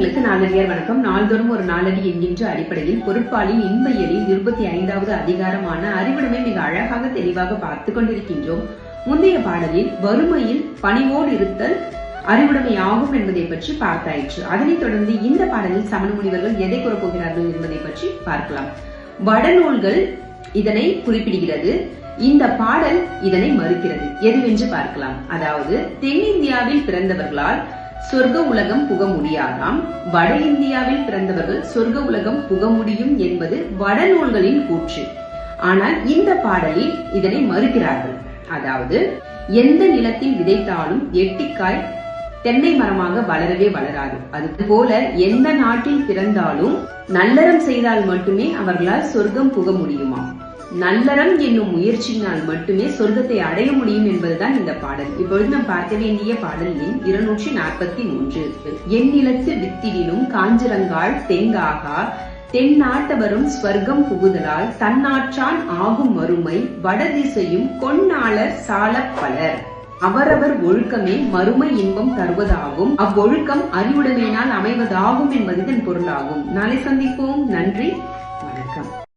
சொந்தங்களுக்கு நாளடியார் வணக்கம். நாள்தோறும் ஒரு நாளடி என்கின்ற அடிப்படையில் பொருட்பாலின் இன்பையலில் இருபத்தி ஐந்தாவது அதிகாரமான அறிவுடைமை மிக அழகாக தெளிவாக பார்த்து கொண்டிருக்கின்றோம். முந்தைய பாடலில் வறுமையில் பணிவோடு இருத்தல் அறிவுடைமை ஆகும் என்பதை பற்றி பார்த்தாயிற்று. அதனைத் தொடர்ந்து இந்த பாடலில் சமண முனிவர்கள் எதை கூறப்போகிறார்கள் என்பதை பற்றி பார்க்கலாம். வடநூல்கள் இதனை குறிப்பிடுகிறது. இந்த பாடல் இதனை மறுக்கிறது. எதுவென்று பார்க்கலாம். அதாவது தென்னிந்தியாவில் பிறந்தவர்களால் சொர்க்க உலகம் புக முடியாதாம். வட இந்தியாவில் பிறந்தவர்கள் சொர்க்க உலகம் புக முடியும் என்பது வடநூல்களின் கூற்று. ஆனால் இந்த பாடலில் இதனை மறுக்கிறார்கள். அதாவது எந்த நிலத்தில் விதைத்தாலும் எட்டிக்காய் தென்னை மரமாக வளரவே வளராது. அதுபோல எந்த நாட்டில் பிறந்தாலும் நல்லறம் செய்தால் மட்டுமே அவர்களால் சொர்க்கம் புக முடியுமா நல்லறம் என்னும் முயற்சியினால் மட்டுமே சொர்க்கத்தை அடைய முடியும் என்பதுதான் இந்த பாடல். இப்பொழுது நாம் பார்க்க வேண்டிய பாடல் எண் இருநூற்றி நாற்பத்தி மூன்று. எந்நிலத்து வித்திடிலும் காஞ்சிரங்காள் தெங்காகா தென்னாட்டவரும் ஸ்வர்க்கம் புகுதலால் தன்னாற்றான் ஆகும் மறுமை வடதிசையும் கொன்னாளர் சாலப்பலர் அவரவர் ஒழுக்கமே மறுமை இன்பம் தருவதாகும். அவ்வொழுக்கம் அறிவுடைமையினால் அமைவதாகும் என்பது இதன் பொருளாகும். நாளை சந்திப்போம். நன்றி. வணக்கம்.